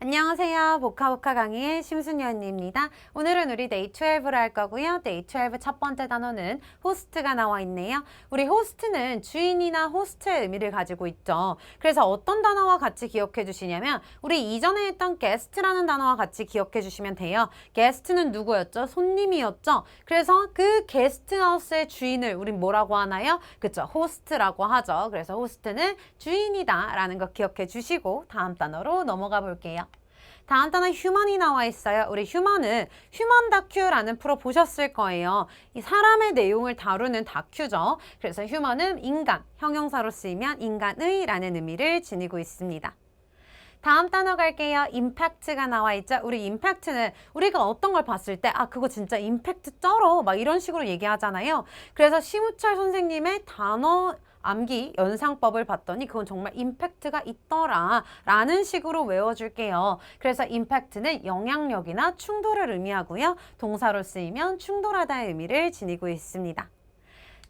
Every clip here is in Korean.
안녕하세요. 보카보카 강의의 심순이 언니입니다. 오늘은 우리 데이 12를 할 거고요. 데이 12 첫 번째 단어는 호스트가 나와 있네요. 우리 호스트는 주인이나 호스트의 의미를 가지고 있죠. 그래서 어떤 단어와 같이 기억해 주시냐면 우리 이전에 했던 게스트라는 단어와 같이 기억해 주시면 돼요. 게스트는 누구였죠? 손님이었죠. 그래서 그 게스트하우스의 주인을 우린 뭐라고 하나요? 그쵸? 호스트라고 하죠. 그래서 호스트는 주인이다 라는 거 기억해 주시고 다음 단어로 넘어가 볼게요. 다음 단어 휴먼이 나와 있어요. 우리 휴먼은 휴먼 다큐라는 프로 보셨을 거예요. 이 사람의 내용을 다루는 다큐죠. 그래서 휴먼은 인간, 형용사로 쓰이면 인간의라는 의미를 지니고 있습니다. 다음 단어 갈게요. 임팩트가 나와 있죠. 우리 임팩트는 우리가 어떤 걸 봤을 때, 아, 그거 진짜 임팩트 쩔어. 막 이런 식으로 얘기하잖아요. 그래서 심우철 선생님의 단어 암기 연상법을 봤더니 그건 정말 임팩트가 있더라 라는 식으로 외워줄게요. 그래서 임팩트는 영향력이나 충돌을 의미하고요. 동사로 쓰이면 충돌하다의 의미를 지니고 있습니다.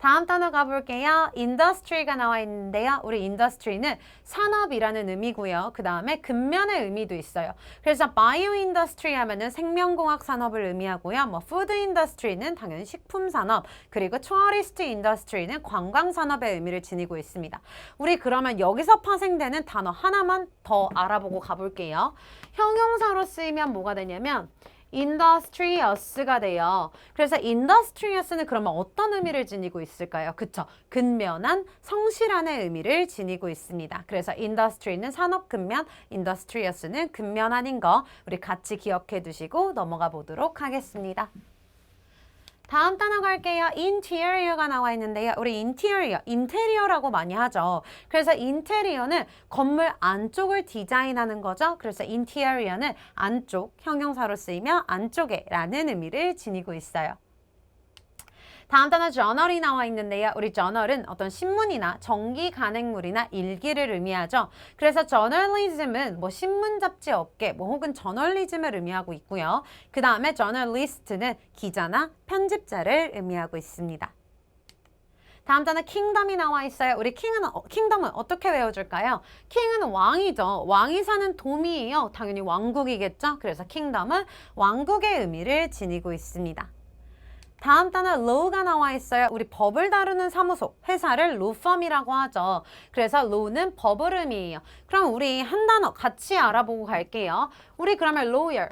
다음 단어 가볼게요. industry가 나와 있는데요. 우리 industry는 산업이라는 의미고요. 그 다음에 근면의 의미도 있어요. 그래서 bio industry 하면은 생명공학 산업을 의미하고요. 뭐 food industry는 당연히 식품 산업, 그리고 tourist industry는 관광 산업의 의미를 지니고 있습니다. 우리 그러면 여기서 파생되는 단어 하나만 더 알아보고 가볼게요. 형용사로 쓰이면 뭐가 되냐면 industrious가 돼요. 그래서 industrious는 그러면 어떤 의미를 지니고 있을까요? 그쵸? 근면한, 성실한의 의미를 지니고 있습니다. 그래서 industry는 산업 근면, industrious는 근면한인 거 우리 같이 기억해 두시고 넘어가 보도록 하겠습니다. 다음 단어 갈게요. interior가 나와 있는데요. 우리 interior, 인테리어라고 많이 하죠. 그래서 인테리어는 건물 안쪽을 디자인하는 거죠. 그래서 interior는 안쪽, 형용사로 쓰이며 안쪽에 라는 의미를 지니고 있어요. 다음 단어 저널이 나와 있는데요. 우리 저널은 어떤 신문이나 정기 간행물이나 일기를 의미하죠. 그래서 저널리즘은 뭐 신문 잡지 업계 뭐 혹은 저널리즘을 의미하고 있고요. 그 다음에 저널리스트는 기자나 편집자를 의미하고 있습니다. 다음 단어 킹덤이 나와 있어요. 우리 킹은 어, 킹덤은 어떻게 외워줄까요? 킹은 왕이죠. 왕이 사는 도미예요. 당연히 왕국이겠죠. 그래서 킹덤은 왕국의 의미를 지니고 있습니다. 다음 단어 law가 나와 있어요. 우리 법을 다루는 사무소, 회사를 lawfirm이라고 하죠. 그래서 법을 의미해요. 그럼 우리 한 단어 같이 알아보고 갈게요. 우리 그러면 lawyer.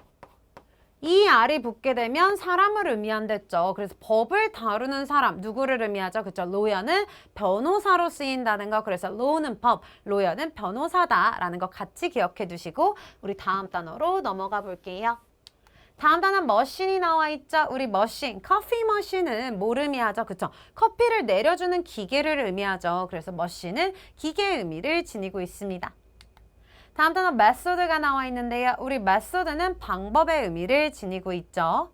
이 R이 붙게 되면 사람을 의미한댔죠. 그래서 법을 다루는 사람, 누구를 의미하죠? 그쵸? lawyer는 변호사로 쓰인다는 거. 그래서 law는 법, lawyer는 변호사다라는 거 같이 기억해 두시고 우리 다음 단어로 넘어가 볼게요. 다음 단어 머신이 나와 있죠. 우리 머신, 커피 머신은 뭘 의미하죠? 그쵸? 커피를 내려주는 기계를 의미하죠. 그래서 머신은 기계의 의미를 지니고 있습니다. 다음 단어 method가 나와 있는데요. 우리 method는 방법의 의미를 지니고 있죠.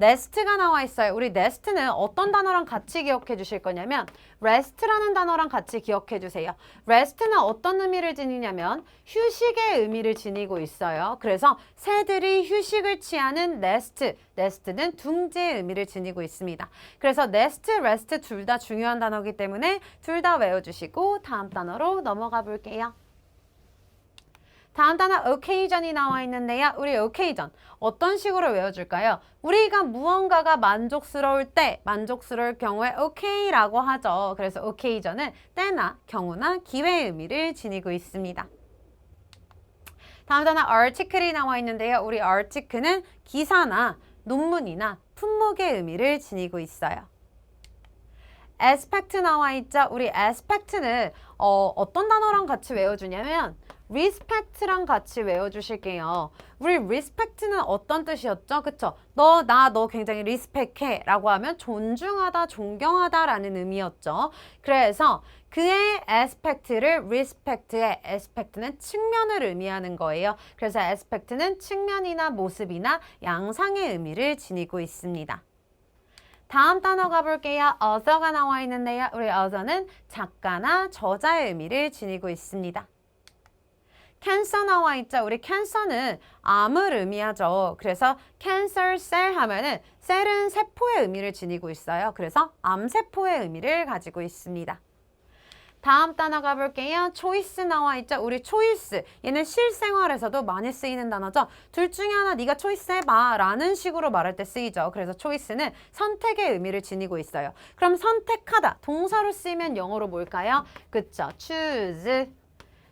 Nest가 나와 있어요. 우리 nest는 어떤 단어랑 같이 기억해 주실 거냐면 rest라는 단어랑 같이 기억해 주세요. rest는 어떤 의미를 지니냐면 휴식의 의미를 지니고 있어요. 그래서 새들이 휴식을 취하는 nest, nest는 둥지의 의미를 지니고 있습니다. 그래서 nest, rest 둘 다 중요한 단어이기 때문에 둘 다 외워주시고 다음 단어로 넘어가 볼게요. 다음 단어 occasion이 나와 있는데요. 우리 occasion 어떤 식으로 외워줄까요? 우리가 무언가가 만족스러울 때, 만족스러울 경우에 okay라고 하죠. 그래서 occasion은 때나 경우나 기회의 의미를 지니고 있습니다. 다음 단어 article이 나와 있는데요. 우리 article는 기사나 논문이나 품목의 의미를 지니고 있어요. aspect 나와 있죠. 우리 aspect는 어, 어떤 단어랑 같이 외워주냐면 respect랑 같이 외워주실게요. 우리 respect는 어떤 뜻이었죠? 그쵸? 너, 나, 너 굉장히 respect해 라고 하면 존중하다, 존경하다 라는 의미였죠. 그래서 그의 aspect를 respect의 aspect는 측면을 의미하는 거예요. 그래서 aspect는 측면이나 모습이나 양상의 의미를 지니고 있습니다. 다음 단어 가볼게요. author가 나와 있는데요. 우리 author는 작가나 저자의 의미를 지니고 있습니다. 캔서 나와 있죠. 우리 캔서는 암을 의미하죠. 그래서 cancer cell 하면은 셀은 세포의 의미를 지니고 있어요. 그래서 암세포의 의미를 가지고 있습니다. 다음 단어 가볼게요. 초이스 나와 있죠? 우리 초이스. 얘는 실생활에서도 많이 쓰이는 단어죠. 둘 중에 하나 네가 초이스 해봐 라는 식으로 말할 때 쓰이죠. 그래서 초이스는 선택의 의미를 지니고 있어요. 그럼 선택하다. 동사로 쓰이면 영어로 뭘까요? 그쵸. choose.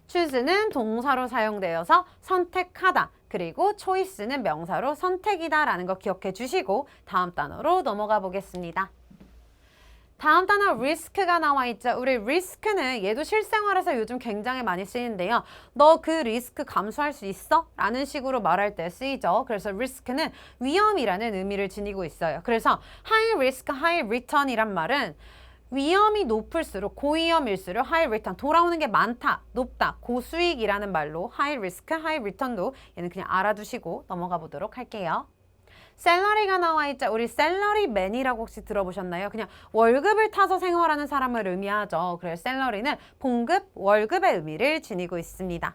Choose는 동사로 사용되어서 선택하다. 그리고 choice는 명사로 선택이다 라는 거 기억해 주시고 다음 단어로 넘어가 보겠습니다. 다음 단어 risk가 나와 있죠. 우리 risk는 얘도 실생활에서 요즘 굉장히 많이 쓰이는데요. 너 그 리스크 감수할 수 있어? 라는 식으로 말할 때 쓰이죠. 그래서 risk는 위험이라는 의미를 지니고 있어요. 그래서 high risk, high return이란 말은 위험이 높을수록 고위험일수록 high return 돌아오는 게 많다, 높다, 고수익이라는 말로 high risk, high return도 얘는 그냥 알아두시고 넘어가 보도록 할게요. 셀러리가 나와 있죠. 우리 셀러리맨이라고 혹시 들어보셨나요? 그냥 월급을 타서 생활하는 사람을 의미하죠. 그래서 셀러리는 봉급, 월급의 의미를 지니고 있습니다.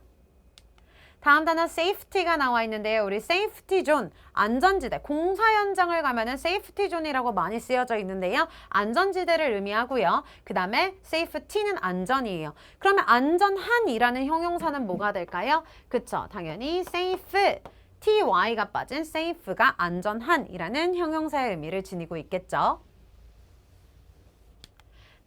다음 단어 safety가 나와 있는데요. 우리 safety zone, 안전지대, 공사 현장을 가면은 safety zone이라고 많이 쓰여져 있는데요. 안전지대를 의미하고요. 그 다음에 safety는 안전이에요. 그러면 안전한이라는 형용사는 뭐가 될까요? 그쵸, 당연히 safe. ty가 빠진 safe가 안전한이라는 형용사의 의미를 지니고 있겠죠.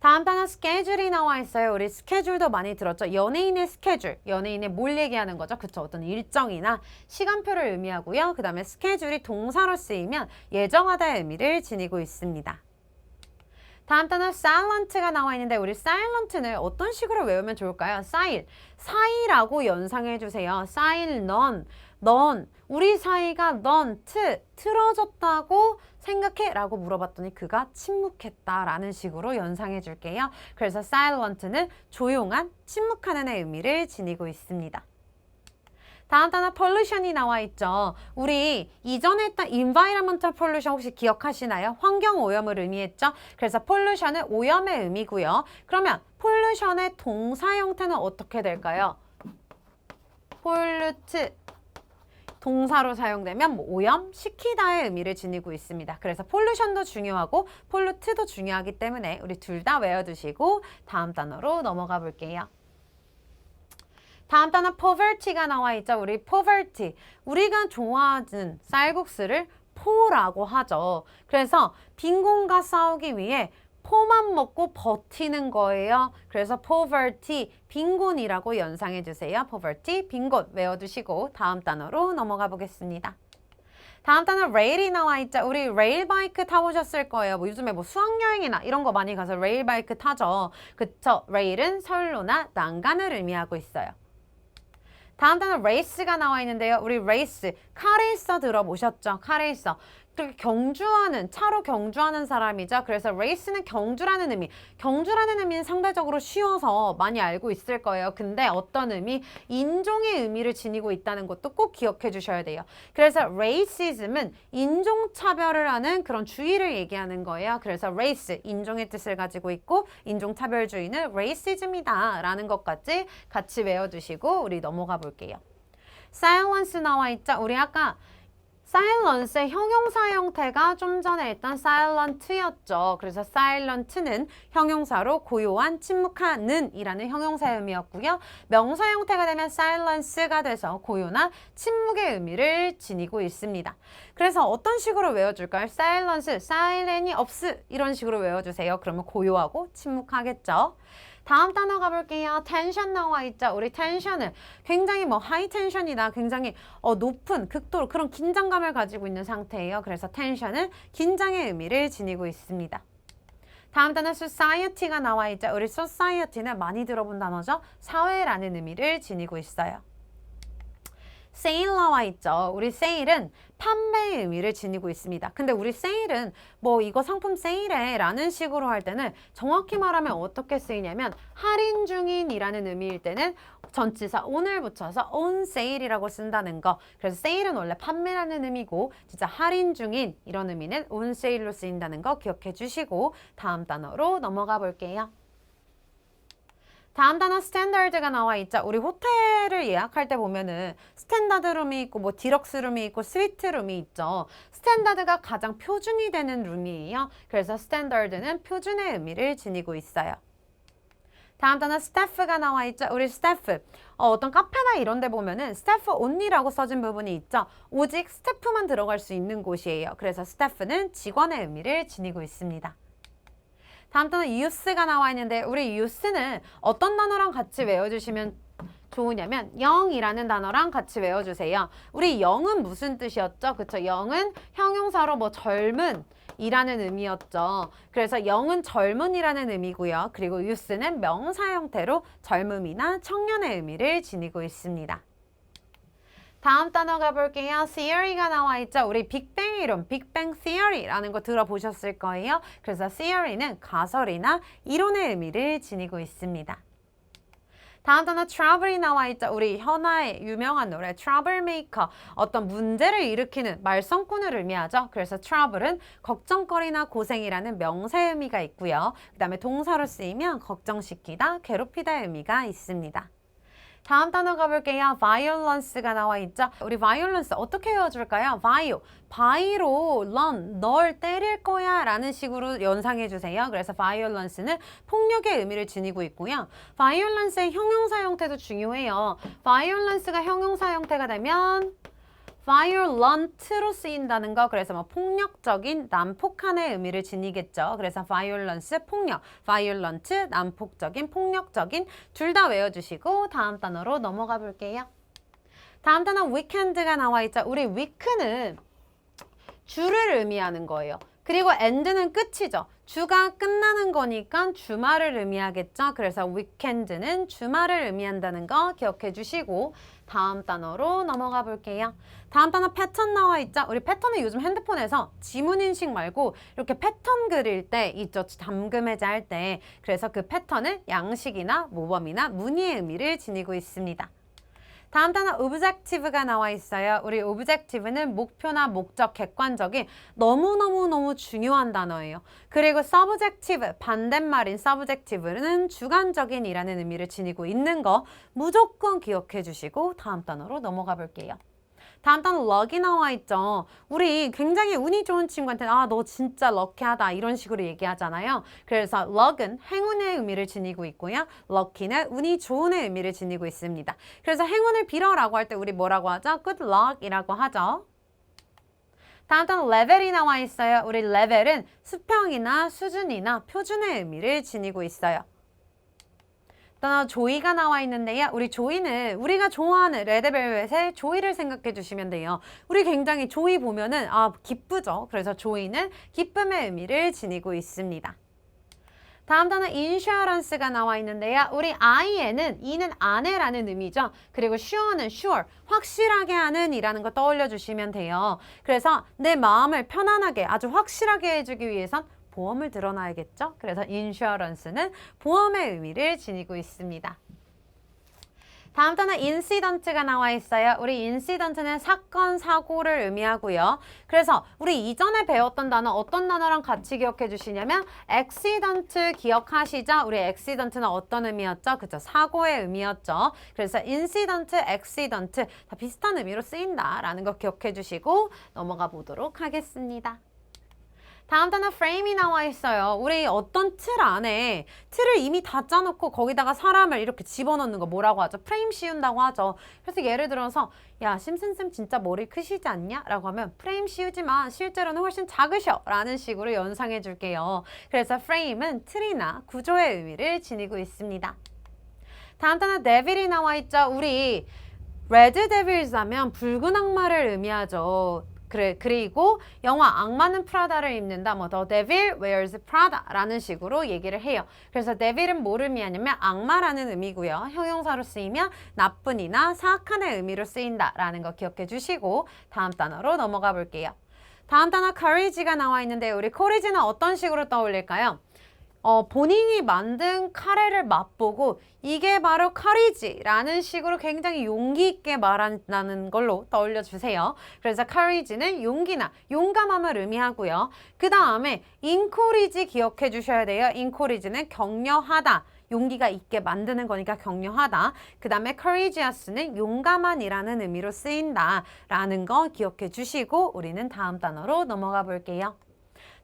다음 단어 스케줄이 나와 있어요. 우리 스케줄도 많이 들었죠. 연예인의 스케줄, 연예인의 뭘 얘기하는 거죠? 그쵸? 어떤 일정이나 시간표를 의미하고요. 그 다음에 스케줄이 동사로 쓰이면 예정하다의 의미를 지니고 있습니다. 다음 단어 silent가 나와 있는데 우리 silent는 어떤 식으로 외우면 좋을까요? 사일, 사이라고 연상해 주세요. 사일, 넌, 넌, 우리 사이가 넌, 트, 틀어졌다고 생각해? 라고 물어봤더니 그가 침묵했다 라는 식으로 연상해 줄게요. 그래서 silent는 조용한, 침묵하는 의미를 지니고 있습니다. 다음 단어 pollution이 나와 있죠. 우리 이전에 했던 environmental pollution 혹시 기억하시나요? 환경 오염을 의미했죠. 그래서 pollution은 오염의 의미고요. 그러면 pollution의 동사 형태는 어떻게 될까요? pollute 동사로 사용되면 뭐 오염, 시키다의 의미를 지니고 있습니다. 그래서 pollution도 중요하고 pollute도 중요하기 때문에 우리 둘 다 외워두시고 다음 단어로 넘어가 볼게요. 다음 단어 poverty가 나와 있죠. 우리 poverty. 우리가 좋아하는 쌀국수를 포라고 하죠. 그래서 빈곤과 싸우기 위해 포만 먹고 버티는 거예요. 그래서 poverty, 빈곤이라고 연상해 주세요. poverty, 빈곤 외워두시고 다음 단어로 넘어가 보겠습니다. 다음 단어 레일이 나와 있죠. 우리 레일 바이크 타보셨을 거예요. 뭐 요즘에 뭐 수학여행이나 이런 거 많이 가서 레일 바이크 타죠. 그쵸? 레일은 선로나 난간을 의미하고 있어요. 다음 단어 레이스가 나와 있는데요. 우리 레이스, 카레이서 들어보셨죠? 카레이서. 경주하는, 차로 경주하는 사람이죠. 그래서 레이스는 경주라는 의미. 경주라는 의미는 상대적으로 쉬워서 많이 알고 있을 거예요. 근데 어떤 의미? 인종의 의미를 지니고 있다는 것도 꼭 기억해 주셔야 돼요. 그래서 레이시즘은 인종 차별을 하는 그런 주의를 얘기하는 거예요. 그래서 레이스, 인종의 뜻을 가지고 있고 인종 차별주의는 레이시즘이다 라는 것까지 같이 외워 두시고 우리 넘어가 볼게요. silence 나와 있죠? 우리 아까 silence의 형용사 형태가 좀 전에 했던 silent였죠. 그래서 silent는 형용사로 고요한, 침묵하는 이라는 형용사의 의미였고요. 명사 형태가 되면 silence가 돼서 고요나 침묵의 의미를 지니고 있습니다. 그래서 어떤 식으로 외워줄까요? silence, silent이 없으 이런 식으로 외워주세요. 그러면 고요하고 침묵하겠죠. 다음 단어 가볼게요. 텐션 나와 있죠. 우리 텐션은 굉장히 뭐 하이 텐션이다. 굉장히 어, 높은 극도로 그런 긴장감을 가지고 있는 상태예요. 그래서 텐션은 긴장의 의미를 지니고 있습니다. 다음 단어 society가 나와 있죠. 우리 society는 많이 들어본 단어죠. 사회라는 의미를 지니고 있어요. 세일 나와 있죠. 우리 세일은 판매의 의미를 지니고 있습니다. 근데 우리 세일은 뭐 이거 상품 세일해 라는 식으로 할 때는 정확히 말하면 어떻게 쓰이냐면 할인 중인이라는 의미일 때는 전치사 오늘 붙여서 on sale이라고 쓴다는 거. 그래서 세일은 원래 판매라는 의미고 진짜 할인 중인 이런 의미는 on sale로 쓰인다는 거 기억해 주시고 다음 단어로 넘어가 볼게요. 다음 단어 스탠다드가 나와 있죠. 우리 호텔을 예약할 때 보면은 스탠다드 룸이 있고 뭐 디럭스 룸이 있고 스위트 룸이 있죠. 스탠다드가 가장 표준이 되는 룸이에요. 그래서 스탠다드는 표준의 의미를 지니고 있어요. 다음 단어 staff가 나와 있죠. 우리 staff. 어, 어떤 카페나 이런 데 보면은 staff only라고 써진 부분이 있죠. 오직 스태프만 들어갈 수 있는 곳이에요. 그래서 staff는 직원의 의미를 지니고 있습니다. 다음 단어 use가 나와 있는데 우리 use는 어떤 단어랑 같이 외워주시면 좋으냐면 영이라는 단어랑 같이 외워주세요. 우리 영은 무슨 뜻이었죠? 그쵸? 영은 형용사로 뭐 젊은 이라는 의미였죠. 그래서 영은 젊은이라는 의미고요. 그리고 youth는 명사 형태로 젊음이나 청년의 의미를 지니고 있습니다. 다음 단어 가볼게요. theory가 나와 있죠. 우리 빅뱅 이론, 빅뱅 theory라는 거 들어보셨을 거예요. 그래서 theory는 가설이나 이론의 의미를 지니고 있습니다. 다음 단어 trouble이 나와 있죠. 우리 현아의 유명한 노래 troublemaker 어떤 문제를 일으키는 말썽꾼을 의미하죠. 그래서 trouble은 걱정거리나 고생이라는 명사의 의미가 있고요. 그 다음에 동사로 쓰이면 걱정시키다, 괴롭히다의 의미가 있습니다. 다음 단어 가볼게요. violence가 나와 있죠. 우리 violence 어떻게 외워줄까요? vio, 바이로 run, 널 때릴 거야 라는 식으로 연상해 주세요. 그래서 violence는 폭력의 의미를 지니고 있고요. violence의 형용사 형태도 중요해요. violence가 형용사 형태가 되면 violent로 쓰인다는 거 그래서 뭐 폭력적인 난폭한의 의미를 지니겠죠. 그래서 violence 폭력, violent 난폭적인 폭력적인 둘 다 외워주시고 다음 단어로 넘어가 볼게요. 다음 단어 weekend가 나와 있죠. 우리 week는 주를 의미하는 거예요. 그리고 end는 끝이죠. 주가 끝나는 거니까 주말을 의미하겠죠. 그래서 weekend는 주말을 의미한다는 거 기억해 주시고 다음 단어로 넘어가 볼게요. 다음 단어 패턴 나와 있죠? 우리 패턴은 요즘 핸드폰에서 지문 인식 말고 이렇게 패턴 그릴 때 있죠. 잠금 해제할 때. 그래서 그 패턴은 양식이나 모범이나 문의의 의미를 지니고 있습니다. 다음 단어 objective가 나와 있어요. 우리 objective는 목표나 목적, 객관적인 너무너무너무 중요한 단어예요. 그리고 subjective, 반대말인 subjective는 주관적인이라는 의미를 지니고 있는 거 무조건 기억해 주시고 다음 단어로 넘어가 볼게요. 다음 단어 럭이 나와 있죠. 우리 굉장히 운이 좋은 친구한테 아 너 진짜 럭키하다 이런 식으로 얘기하잖아요. 그래서 럭은 행운의 의미를 지니고 있고요. 럭키는 운이 좋은의 의미를 지니고 있습니다. 그래서 행운을 빌어라고 할 때 우리 뭐라고 하죠? good luck이라고 하죠. 다음 단어 레벨이 나와 있어요. 우리 레벨은 수평이나 수준이나 표준의 의미를 지니고 있어요. 단어 조이가 나와 있는데요. 우리 조이는 우리가 좋아하는 레드벨벳의 조이를 생각해 주시면 돼요. 우리 굉장히 조이 보면은 아 기쁘죠. 그래서 조이는 기쁨의 의미를 지니고 있습니다. 다음 단어 insurance가 나와 있는데요. 우리 I에는 이는 아내라는 의미죠. 그리고 sure는 sure, 확실하게 하는 이라는 거 떠올려 주시면 돼요. 그래서 내 마음을 편안하게 아주 확실하게 해주기 위해선 보험을 들어놔야겠죠. 그래서 insurance는 보험의 의미를 지니고 있습니다. 다음 단어 인시던트가 나와 있어요. 우리 인시던트는 사건, 사고를 의미하고요. 그래서 우리 이전에 배웠던 단어 어떤 단어랑 같이 기억해 주시냐면 accident 기억하시죠? 우리 accident는 어떤 의미였죠? 그죠? 사고의 의미였죠. 그래서 incident, accident 다 비슷한 의미로 쓰인다라는 거 기억해 주시고 넘어가 보도록 하겠습니다. 다음 단어 frame이 나와 있어요. 우리 어떤 틀 안에 틀을 이미 다 짜놓고 거기다가 사람을 이렇게 집어넣는 거 뭐라고 하죠? 프레임 씌운다고 하죠. 그래서 예를 들어서 야 심슨쌤 진짜 머리 크시지 않냐? 라고 하면 프레임 씌우지만 실제로는 훨씬 작으셔 라는 식으로 연상해 줄게요. 그래서 frame은 틀이나 구조의 의미를 지니고 있습니다. 다음 단어 devil이 나와 있죠. 우리 레드 데빌즈 하면 붉은 악마를 의미하죠. 그래, 그리고 영화 악마는 프라다를 입는다. 뭐 The Devil Wears Prada라는 식으로 얘기를 해요. 그래서 devil은 뭐를 의미하냐면 악마라는 의미고요. 형용사로 쓰이면 나쁜이나 사악한의 의미로 쓰인다라는 거 기억해 주시고 다음 단어로 넘어가 볼게요. 다음 단어 courage가 나와 있는데 우리 courage는 어떤 식으로 떠올릴까요? 어, 본인이 만든 카레를 맛보고 이게 바로 카리지 라는 식으로 굉장히 용기 있게 말한다는 걸로 떠올려 주세요. 그래서 카리지는 용기나 용감함을 의미하고요. 그 다음에 인코리지 기억해 주셔야 돼요. 인코리지는 격려하다. 용기가 있게 만드는 거니까 격려하다. 그 다음에 courageous는 용감한이라는 의미로 쓰인다 라는 거 기억해 주시고 우리는 다음 단어로 넘어가 볼게요.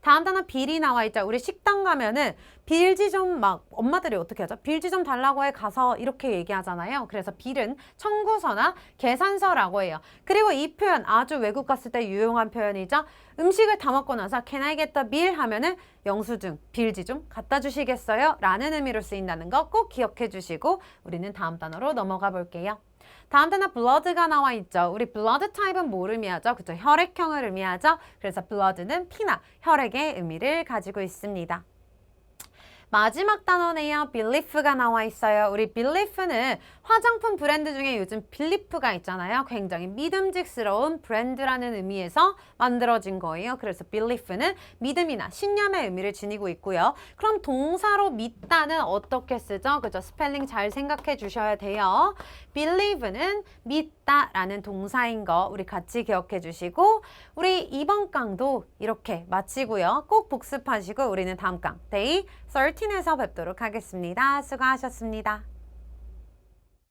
다음 단어 빌이 나와 있죠. 우리 식당 가면은 빌지 좀 막 엄마들이 어떻게 하죠? 빌지 좀 달라고 해 가서 이렇게 얘기하잖아요. 그래서 빌은 청구서나 계산서라고 해요. 그리고 이 표현 아주 외국 갔을 때 유용한 표현이죠. 음식을 다 먹고 나서 can I get the bill 하면은 영수증, 빌지 좀 갖다 주시겠어요? 라는 의미로 쓰인다는 거 꼭 기억해 주시고 우리는 다음 단어로 넘어가 볼게요. 다음 단어 blood가 나와 있죠. 우리 blood type은 뭘 의미하죠? 그죠? 혈액형을 의미하죠. 그래서 blood는 피나 혈액의 의미를 가지고 있습니다. 마지막 단어네요. belief가 나와 있어요. 우리 belief는 화장품 브랜드 중에 요즘 빌리프가 있잖아요. 굉장히 믿음직스러운 브랜드라는 의미에서 만들어진 거예요. 그래서 belief는 믿음이나 신념의 의미를 지니고 있고요. 그럼 동사로 믿다는 어떻게 쓰죠? 그죠? 스펠링 잘 생각해 주셔야 돼요. believe는 믿다 라는 동사인 거 우리 같이 기억해 주시고 우리 이번 강도 이렇게 마치고요. 꼭 복습하시고 우리는 다음 강 데이 13에서 뵙도록 하겠습니다. 수고하셨습니다.